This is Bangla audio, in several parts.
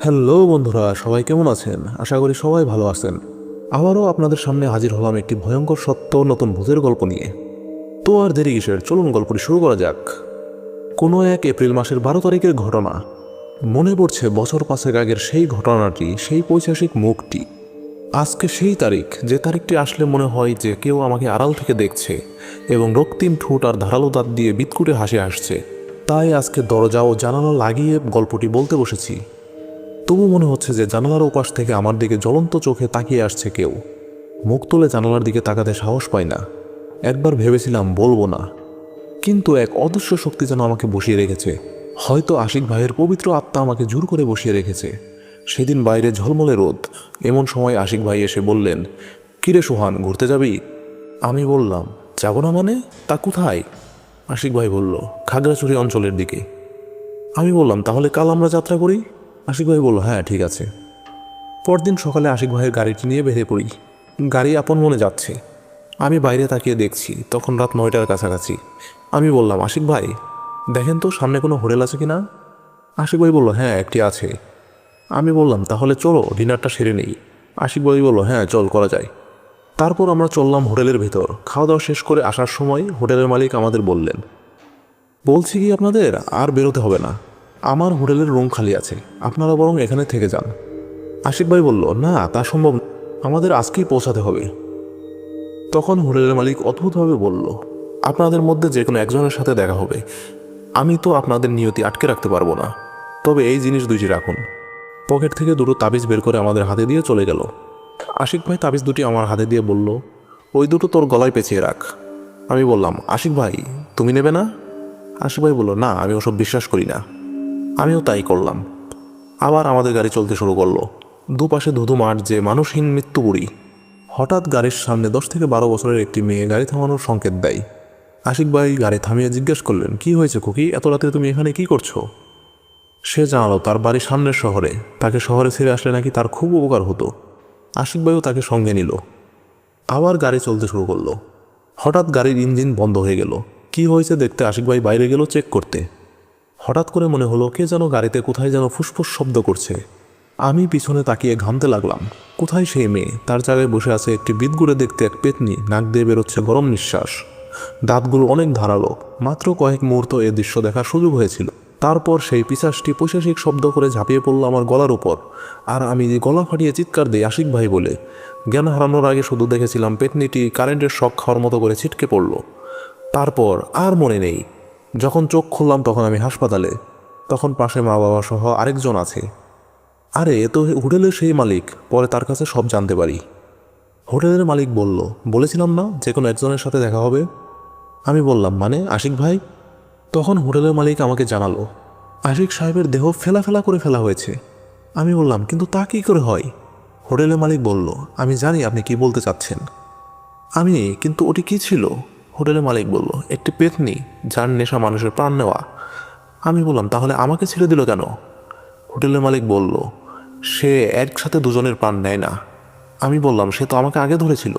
হ্যালো বন্ধুরা, সবাই কেমন আছেন? আশা করি সবাই ভালো আছেন। আবারও আপনাদের সামনে হাজির হলাম একটি ভয়ঙ্কর সত্য নতুন ভূতের গল্প নিয়ে। তো আর দেরি কিসের? চলুন গল্পটি শুরু করা যাক। কোনো এক এপ্রিল মাসের বারো তারিখের ঘটনা। মনে পড়ছে বছর পাঁচেক আগের সেই ঘটনাটি, সেই পৈশাসিক মুখটি। আজকে সেই তারিখ, যে তারিখটি আসলে মনে হয় যে কেউ আমাকে আড়াল থেকে দেখছে এবং রক্তিম ঠোঁট আর ধারালো দাঁত দিয়ে বিতকুটে হাসি আসছে তাই আজকে দরজা ও জানালা লাগিয়ে গল্পটি বলতে বসেছি। তবু মনে হচ্ছে যে জানালার ওপাশ থেকে আমার দিকে জ্বলন্ত চোখে তাকিয়ে আসছে কেউ। মুখ তুলে জানালার দিকে তাকাতে সাহস পাই না। একবার ভেবেছিলাম বলব না। কিন্তু এক অদৃশ্য শক্তি যেন আমাকে বসিয়ে রেখেছে। হয়তো আশিক ভাইয়ের পবিত্র আত্মা আমাকে জোর করে বসিয়ে রেখেছে। সেদিন বাইরে ঝলমলে রোদ। এমন সময় আশিক ভাই এসে বললেন কিরে সোহান, ঘুরতে যাবি? আমি বললাম, যাব না মানে? তা কোথায়? আশিক ভাই বলল, খাগড়াছড়ি অঞ্চলের দিকে। আমি বললাম, তাহলে কাল আমরা যাত্রা করি? আশিক ভাই বলল হ্যাঁ ঠিক আছে। পরদিন সকালে আশিক ভাইয়ের গাড়িটি নিয়ে বেরিয়ে পড়ি। গাড়ি আপন মনে যাচ্ছে। আমি বাইরে তাকিয়ে দেখছি, তখন রাত নয়টার কাছাকাছি। আমি বললাম, আশিক ভাই, দেখেন তো সামনে কোনো হোটেল আছে কি না আশিক ভাই বলল হ্যাঁ একটি আছে। আমি বললাম, তাহলে চলো, ডিনারটা সেরে নেই। আশিক ভাই বলল হ্যাঁ চল, করা যায়। তারপর আমরা চললাম হোটেলের ভেতর। খাওয়া দাওয়া শেষ করে আসার সময় হোটেলের মালিক আমাদের বললেন, বলছি কি আপনাদের, আর বেরোতে হবে না। আমার হোটেলের রুম খালি আছে। আপনারা বরং এখানে থেকে যান। আশিক ভাই বলল, না, তা সম্ভব আমাদের আজকেই পৌঁছাতে হবে। তখন হোটেলের মালিক অদ্ভুতভাবে বলল, আপনাদের মধ্যে যে কোনো একজনের সাথে দেখা হবে। আমি তো আপনাদের নিয়তি আটকে রাখতে পারব না। তবে এই জিনিস দুইটি রাখুন। পকেট থেকে দুটো তাবিজ বের করে আমাদের হাতে দিয়ে চলে গেল। আশিক ভাই তাবিজ দুটি আমার হাতে দিয়ে বলল, ওই দুটো তোর গলায় পেঁচিয়ে রাখ। আমি বললাম, আশিক ভাই, তুমি নেবে না? আশিক ভাই বলল, না, আমি ওসব বিশ্বাস করি না। আমিও তাই করলাম। আবার আমাদের গাড়ি চলতে শুরু করল। দুপাশে ধুধু মাঠ যে মানুষহীন মৃত্যুপুরী হঠাৎ গাড়ির সামনে দশ থেকে বারো বছরের একটি মেয়ে গাড়ি থামানোর সংকেত দেয়। আশিক ভাই গাড়ি থামিয়ে জিজ্ঞেস করলেন, কি হয়েছে খুকি? এত রাতে তুমি এখানে কি করছ? সে জানালো, তার বাড়ি সামনের শহরে। তাকে শহরে ছেড়ে আসলে নাকি তার খুব উপকার হতো। আশিক ভাইও তাকে সঙ্গে নিল। আবার গাড়ি চলতে শুরু করল। হঠাৎ গাড়ির ইঞ্জিন বন্ধ হয়ে গেল। কি হয়েছে দেখতে আশিক ভাই বাইরে গেল চেক করতে। হঠাৎ করে মনে হলো কে যেন গাড়িতে কোথায় যেন ফুসফুস শব্দ করছে। আমি পিছনে তাকিয়ে ঘামতে লাগলাম। কোথায় সেই মেয়ে? তার জায়গায় বসে আছে একটি বিদগুড়ে দেখতে এক পেতনি। নাক দিয়ে বেরোচ্ছে গরম নিঃশ্বাস। দাঁতগুলো অনেক ধারালো। মাত্র কয়েক মুহূর্ত এ দৃশ্য দেখার সুযোগ হয়েছিল। তারপর সেই পিসাসটি পৈশাসিক শব্দ করে ঝাঁপিয়ে পড়ল আমার গলার উপর। আর আমি গলা ফাটিয়ে চিৎকার দিই, আশিক ভাই বলে। জ্ঞান হারানোর আগে শুধু দেখেছিলাম পেতনিটি কারেন্টের শখ খাওয়ার মতো করে ছিটকে পড়ল। তারপর আর মনে নেই। যখন চোখ খুললাম তখন আমি হাসপাতালে, তখন পাশে মা বাবা সহ আরেকজন আছে। আরে এ তো হোটেলের সেই মালিক, পরে তার কাছে সব জানতে পারি। হোটেলের মালিক বলল, বলেছিলাম না যে কোনো একজনের সাথে দেখা হবে? আমি বললাম মানে আশিক ভাই? তখন হোটেলের মালিক আমাকে জানালো, আশিক সাহেবের দেহ ফেলা ফেলা করে ফেলা হয়েছে। আমি বললাম, কিন্তু তা কী করে হয়? হোটেলের মালিক বলল, আমি জানি আপনি কি বলতে চাচ্ছেন। আমি? কিন্তু ওটি কি ছিল? হোটেলের মালিক বলল, একটি পেতনি যার নেশা মানুষের প্রাণ নেওয়া। আমি বললাম, তাহলে আমাকে ছেড়ে দিল কেন? হোটেলের মালিক বলল, সে একসাথে দুজনের প্রাণ নেয় না। আমি বললাম, সে তো আমাকে আগে ধরেছিল।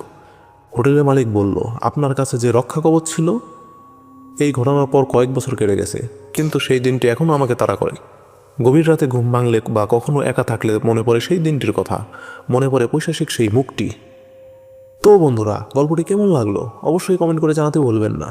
হোটেলের মালিক বলল, আপনার কাছে যে রক্ষা কবচ ছিল, এই ঘটনার পর কয়েক বছর কেটে গেছে, কিন্তু সেই দিনটি এখনও আমাকে তাড়া করে। গভীর রাতে ঘুম ভাঙলে বা কখনো একা থাকলে মনে পড়ে সেই দিনটির কথা। মনে পড়ে পৈশাসিক সেই মুখটি। তো বন্ধুরা গল্পটি কেমন লাগল? অবশ্যই কমেন্ট করে জানাতে বলবেন না।